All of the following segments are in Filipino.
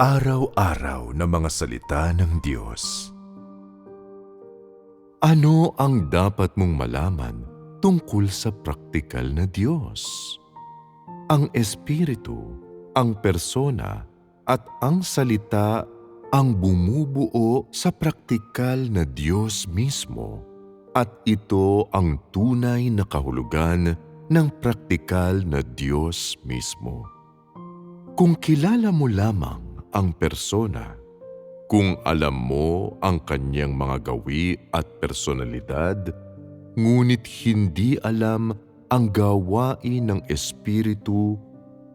Araw-araw na mga salita ng Diyos. Ano ang dapat mong malaman tungkol sa praktikal na Diyos? Ang Espiritu, ang persona, at ang salita ang bumubuo sa praktikal na Diyos mismo at ito ang tunay na kahulugan ng praktikal na Diyos mismo. Kung kilala mo lamang ang persona, kung alam mo ang kanyang mga gawi at personalidad, ngunit hindi alam ang gawain ng Espiritu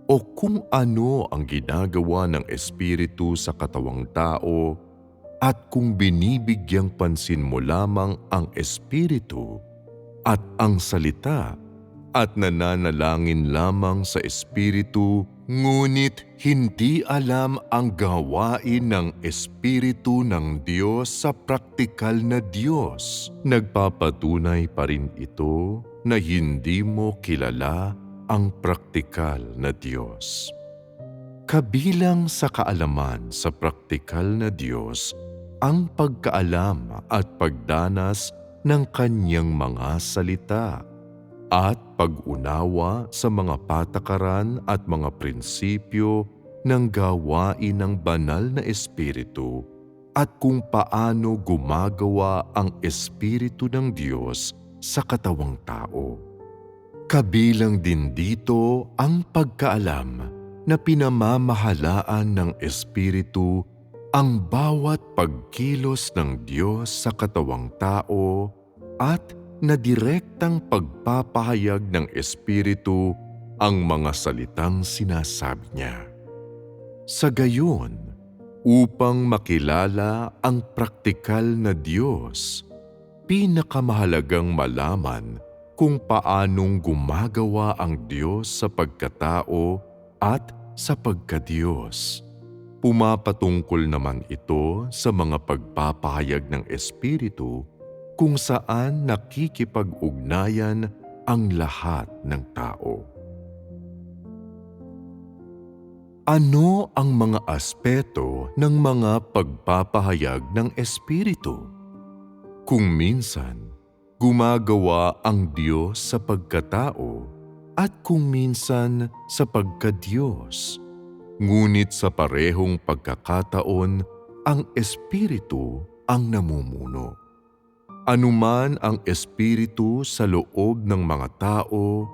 o kung ano ang ginagawa ng Espiritu sa katawang tao at kung binibigyang pansin mo lamang ang Espiritu at ang salita at nananalangin lamang sa Espiritu ngunit hindi alam ang gawain ng Espiritu ng Diyos sa praktikal na Diyos. Nagpapatunay pa rin ito na hindi mo kilala ang praktikal na Diyos. Kabilang sa kaalaman sa praktikal na Diyos ang pagkaalam at pagdanas ng kanyang mga salita at pag-unawa sa mga patakaran at mga prinsipyo ng gawain ng banal na Espiritu at kung paano gumagawa ang Espiritu ng Diyos sa katawang tao. Kabilang din dito ang pagkaalam na pinamamahalaan ng Espiritu ang bawat pagkilos ng Diyos sa katawang tao at na direktang pagpapahayag ng Espiritu ang mga salitang sinasabi niya. Sa gayon, upang makilala ang praktikal na Diyos, pinakamahalagang malaman kung paanong gumagawa ang Diyos sa pagkatao at sa pagkadiyos. Pumapatungkol naman ito sa mga pagpapahayag ng Espiritu kung saan nakikipag-ugnayan ang lahat ng tao. Ano ang mga aspeto ng mga pagpapahayag ng Espiritu? Kung minsan, gumagawa ang Diyos sa pagkatao at kung minsan sa pagkadiyos. Ngunit sa parehong pagkakataon, ang Espiritu ang namumuno. Anuman ang espiritu sa loob ng mga tao,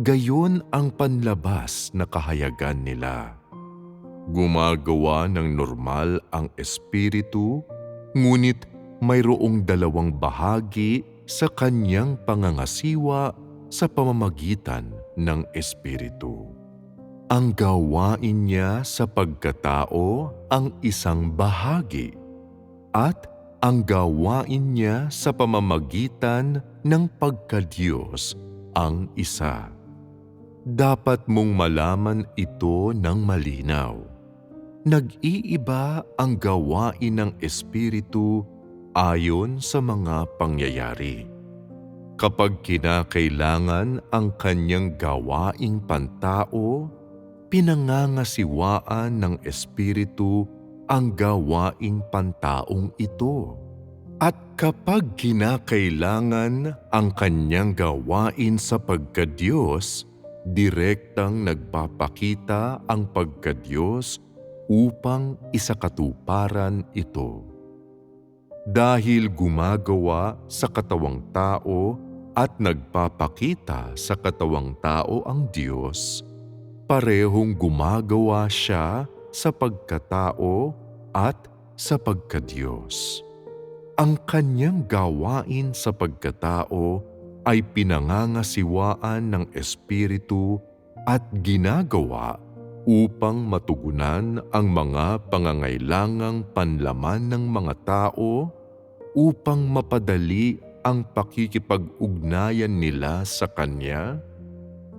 gayon ang panlabas na kahayagan nila. Gumagawa ng normal ang espiritu, ngunit mayroong dalawang bahagi sa kanyang pangangasiwa sa pamamagitan ng espiritu. Ang gawain niya sa pagkatao ang isang bahagi at ang gawain niya sa pamamagitan ng pagkadiyos ang isa. Dapat mong malaman ito ng malinaw. Nag-iiba ang gawain ng Espiritu ayon sa mga pangyayari. Kapag kinakailangan ang kanyang gawaing pantao, pinangangasiwaan ng Espiritu ang gawaing pantaong ito. At kapag kinakailangan ang kanyang gawain sa pagkadiyos, direktang nagpapakita ang pagkadiyos upang isakatuparan ito. Dahil gumagawa sa katawang tao at nagpapakita sa katawang tao ang Diyos, parehong gumagawa siya sa pagkatao at sa pagkadiyos. Ang kanyang gawain sa pagkatao ay pinangangasiwaan ng Espiritu at ginagawa upang matugunan ang mga pangangailangang panlaman ng mga tao upang mapadali ang pakikipag-ugnayan nila sa Kanya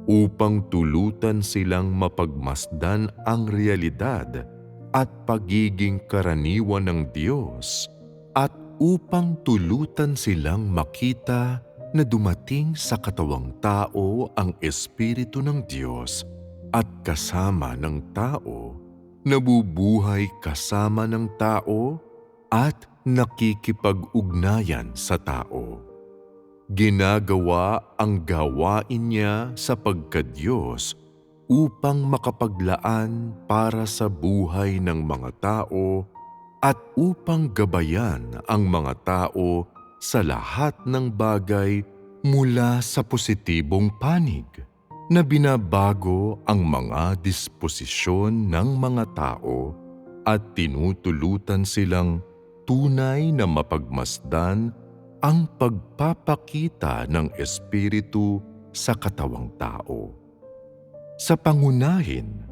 upang tulutan silang mapagmasdan ang realidad at pagiging karaniwan ng Diyos at upang tulutan silang makita na dumating sa katawang tao ang Espiritu ng Diyos at kasama ng tao nabubuhay kasama ng tao at nakikipag-ugnayan sa tao. Ginagawa ang gawain niya sa pagkadiyos upang makapaglaan para sa buhay ng mga tao at upang gabayan ang mga tao sa lahat ng bagay mula sa positibong panig na binabago ang mga disposisyon ng mga tao at tinutulutan silang tunay na mapagmasdan ang pagpapakita ng Espiritu sa katawang tao. Sa pangunahin,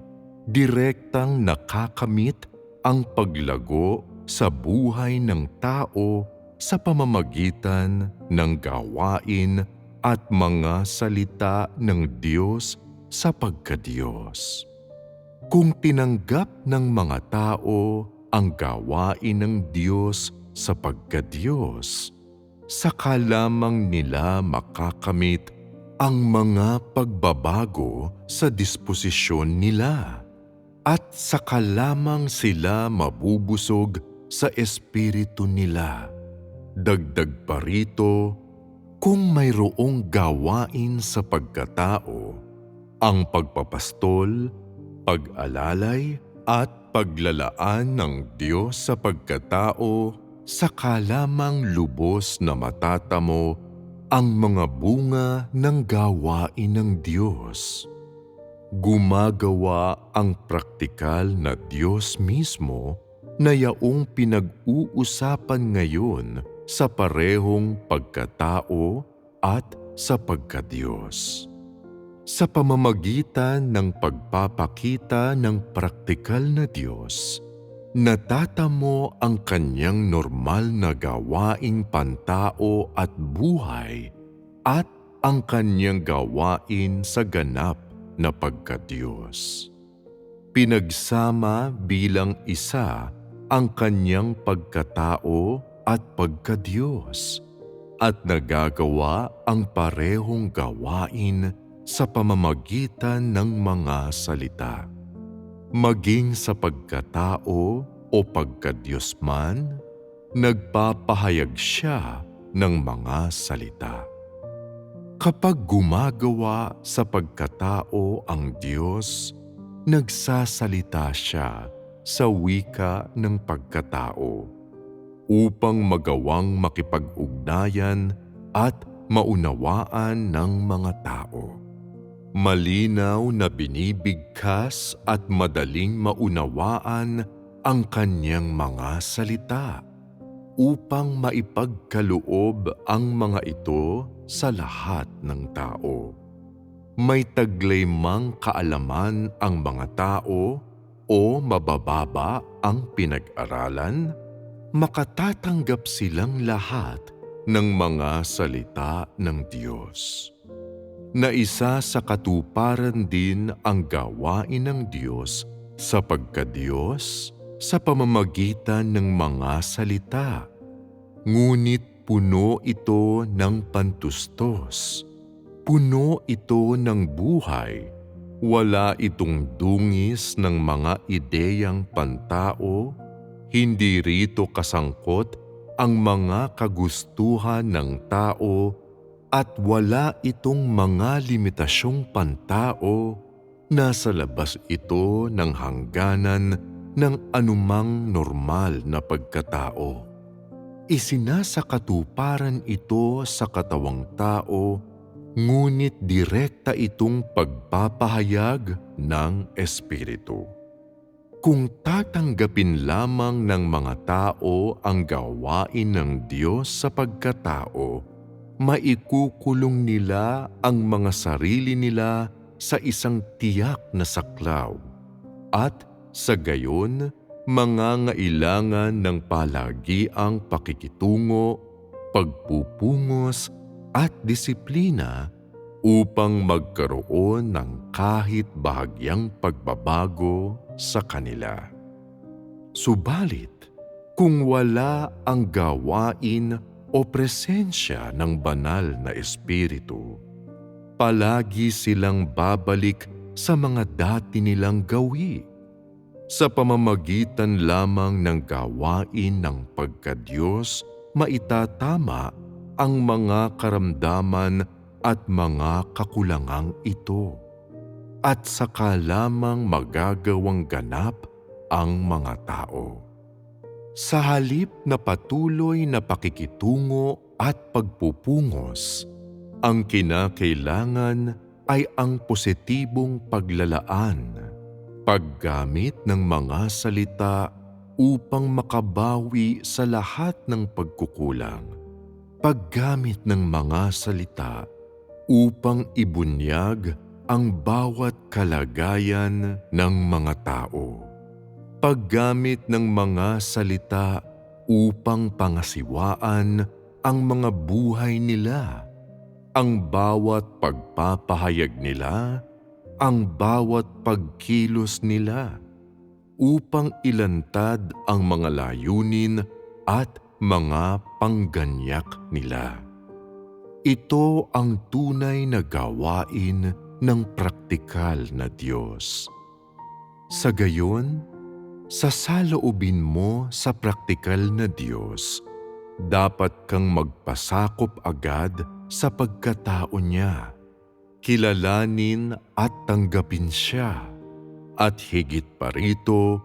direktang nakakamit ang paglago sa buhay ng tao sa pamamagitan ng gawain at mga salita ng Diyos sa pagkadiyos. Kung tinanggap ng mga tao ang gawain ng Diyos sa pagkadiyos, saka lamang nila makakamit ang mga pagbabago sa disposisyon nila at saka lamang sila mabubusog sa espiritu nila. Dagdag pa rito, kung mayroong gawain sa pagkatao, ang pagpapastol, pag-alalay at paglalaan ng Diyos sa pagkatao, saka lamang lubos na matatamo ang mga bunga ng gawain ng Diyos. Gumagawa ang praktikal na Diyos mismo na yaong pinag-uusapan ngayon sa parehong pagkatao at sa pagkadiyos. Sa pamamagitan ng pagpapakita ng praktikal na Diyos, natatamo ang kanyang normal na gawaing pantao at buhay at ang kanyang gawain sa ganap na pagkadiyos. Pinagsama bilang isa ang kanyang pagkatao at pagkadiyos at nagagawa ang parehong gawain sa pamamagitan ng mga salita. Maging sa pagkatao o pagkadiyos man, nagpapahayag siya ng mga salita. Kapag gumagawa sa pagkatao ang Diyos, nagsasalita siya sa wika ng pagkatao upang magawang makipag-ugnayan at maunawaan ng mga tao. Malinaw na binibigkas at madaling maunawaan ang kanyang mga salita upang maipagkaloob ang mga ito sa lahat ng tao. May taglay mang kaalaman ang mga tao o mabababa ang pinag-aralan, makatatanggap silang lahat ng mga salita ng Diyos. Na isa sa katuparan din ang gawain ng Diyos sa pagkadiyos sa pamamagitan ng mga salita. Ngunit puno ito ng pantustos. Puno ito ng buhay. Wala itong dungis ng mga ideyang pantao hindi rito kasangkot ang mga kagustuhan ng tao at wala itong mga limitasyong pantao. Nasa labas ito ng hangganan ng anumang normal na pagkatao. Isinasakatuparan ito sa katawang tao, ngunit direkta itong pagpapahayag ng Espiritu. Kung tatanggapin lamang ng mga tao ang gawain ng Diyos sa pagkatao, maikukulong nila ang mga sarili nila sa isang tiyak na saklaw at sa gayon mangangailangan ng palagiang pakikitungo, pagpupungos at disiplina upang magkaroon ng kahit bahagyang pagbabago sa kanila. Subalit, kung wala ang gawain o presensya ng banal na espiritu, palagi silang babalik sa mga dati nilang gawi. Sa pamamagitan lamang ng gawain ng pagkadiyos, maitatama ang mga karamdaman at mga kakulangang ito. At saka lamang magagawang ganap ang mga tao. Sa halip na patuloy na pakikitungo at pagpupungos, ang kinakailangan ay ang positibong paglalaan, paggamit ng mga salita upang makabawi sa lahat ng pagkukulang, paggamit ng mga salita upang ibunyag ang bawat kalagayan ng mga tao. Paggamit ng mga salita upang pangasiwaan ang mga buhay nila, ang bawat pagpapahayag nila, ang bawat pagkilos nila, upang ilantad ang mga layunin at mga pangganyak nila. Ito ang tunay na gawain ng praktikal na Diyos. Sa gayon, sa saloobin mo sa praktikal na Diyos, dapat kang magpasakop agad sa pagkatao niya, kilalanin at tanggapin siya. At higit pa rito,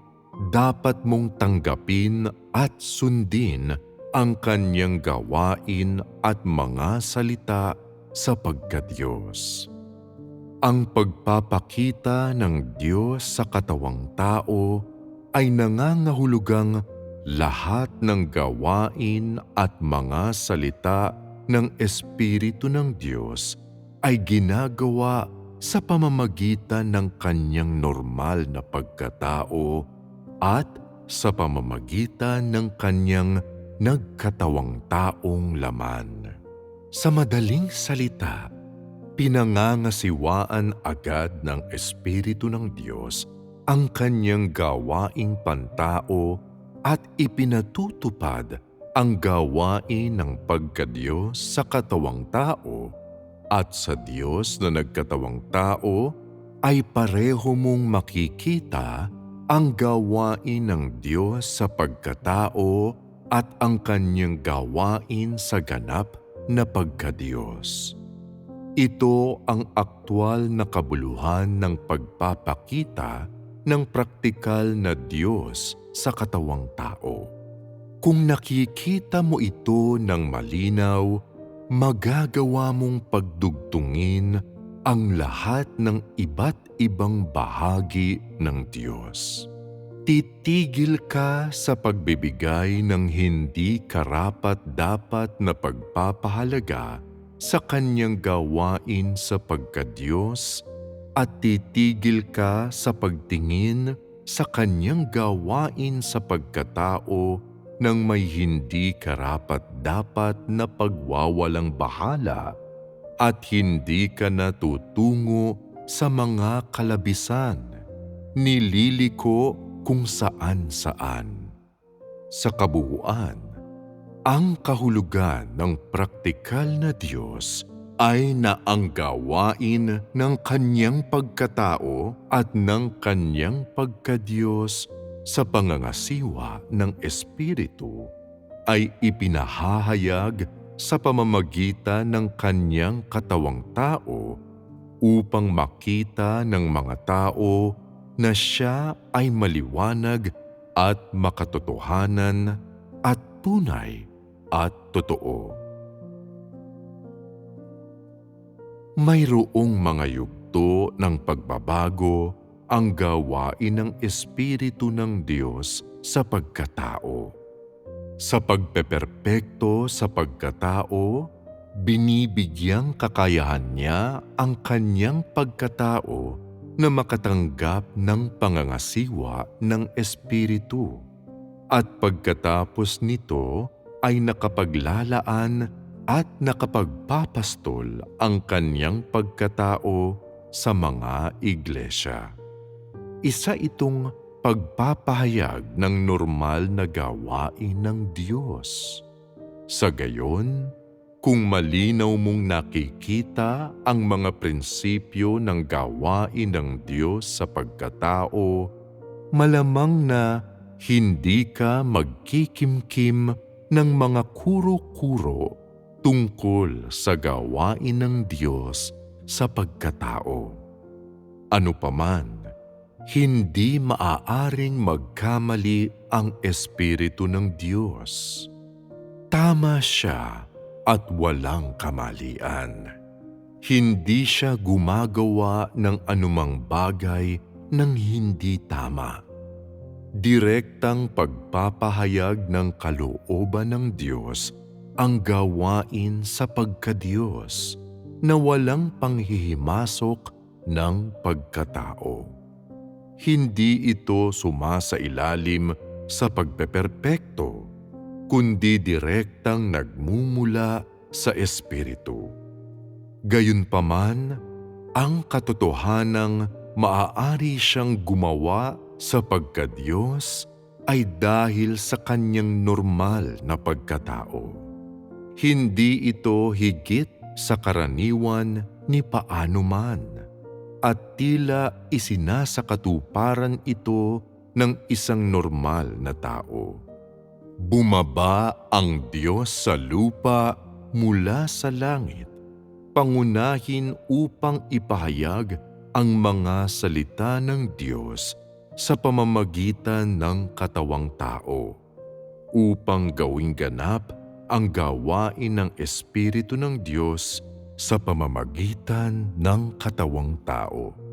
dapat mong tanggapin at sundin ang kanyang gawain at mga salita sa pagkadiyos. Ang pagpapakita ng Diyos sa katawang tao ay nangangahulugang lahat ng gawain at mga salita ng Espiritu ng Diyos ay ginagawa sa pamamagitan ng kanyang normal na pagkatao at sa pamamagitan ng kanyang nagkatawang taong laman. Sa madaling salita, pinangangasiwaan agad ng Espiritu ng Diyos ang kanyang gawaing pantao at ipinatutupad ang gawain ng pagkadiyos sa katawang tao at sa Diyos na nagkatawang tao ay pareho mong makikita ang gawain ng Diyos sa pagkatao at ang kanyang gawain sa ganap na pagkadiyos. Ito ang aktwal na kabuluhan ng pagpapakita ng praktikal na Diyos sa katawang tao. Kung nakikita mo ito ng malinaw, magagawa mong pagdugtungin ang lahat ng iba't ibang bahagi ng Diyos titigil ka sa pagbibigay ng hindi karapat-dapat na pagpapahalaga sa kanyang gawain sa pagkadiyos at titigil ka sa pagtingin sa kanyang gawain sa pagkatao ng may hindi karapat-dapat na pagwawalang bahala at hindi ka natutungo sa mga kalabisan. Nililiko kung saan-saan. Sa kabuuan, ang kahulugan ng praktikal na Diyos ay na ang gawain ng kanyang pagkatao at ng kanyang pagkadiyos sa pangangasiwa ng Espiritu ay ipinahahayag sa pamamagitan ng kanyang katawang tao upang makita ng mga tao na siya ay maliwanag at makatotohanan at tunay at totoo. Mayroong mga yugto ng pagbabago ang gawain ng Espiritu ng Diyos sa pagkatao. Sa pagpeperpekto sa pagkatao, binibigyang kakayahan niya ang kanyang pagkatao na makatanggap ng pangangasiwa ng Espiritu. At pagkatapos nito ay nakapaglalaan at nakapagpapastol ang kanyang pagkatao sa mga iglesia. Isa itong pagpapahayag ng normal na gawain ng Diyos. Sa gayon, kung malinaw mong nakikita ang mga prinsipyo ng gawain ng Diyos sa pagkatao, malamang na hindi ka magkikimkim ng mga kuro-kuro tungkol sa gawain ng Diyos sa pagkatao. Ano paman, hindi maaaring magkamali ang Espiritu ng Diyos. Tama siya at walang kamalian. Hindi siya gumagawa ng anumang bagay ng hindi tama. Direktang pagpapahayag ng kalooban ng Diyos ang gawain sa pagkadiyos na walang panghihimasok ng pagkatao. Hindi ito sumasailalim sa pagpeperpekto, kundi direktang nagmumula sa Espiritu. Gayunpaman, ang katotohanang maaari siyang gumawa sa pagkadiyos ay dahil sa kanyang normal na pagkatao. Hindi ito higit sa karaniwan ni paano man at tila isinasakatuparan ito ng isang normal na tao. Bumaba ang Diyos sa lupa mula sa langit, pangunahin upang ipahayag ang mga salita ng Diyos sa pamamagitan ng katawang tao, upang gawing ganap ang gawain ng Espiritu ng Diyos sa pamamagitan ng katawang tao.